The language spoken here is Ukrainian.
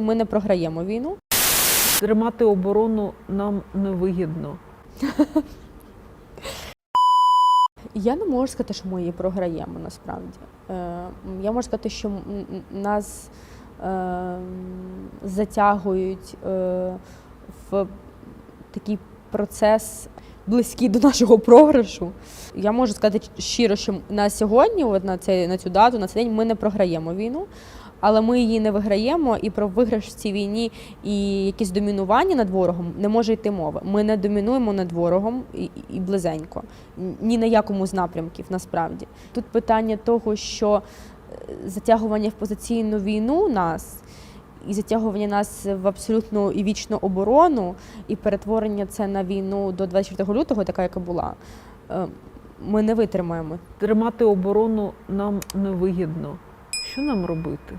Ми не програємо війну. Тримати оборону нам невигідно. Я не можу сказати, що ми її програємо насправді. Е, Я можу сказати, що нас е, затягують е, в такий процес близький до нашого програшу. Я можу сказати щиро, що на сьогодні, от на, цей, на цю дату, на цей день ми не програємо війну. Але ми її не виграємо, і про виграш в цій війні і якісь домінування над ворогом не може йти мови. Ми не домінуємо над ворогом і, і близенько, ні на якому з напрямків насправді. Тут питання того, що е, затягування в позиційну війну нас. І затягування нас в абсолютну і вічну оборону, і перетворення це на війну до 24 лютого, така яка була. е, Ми не витримаємо. Тримати оборону нам невигідно. Що нам робити?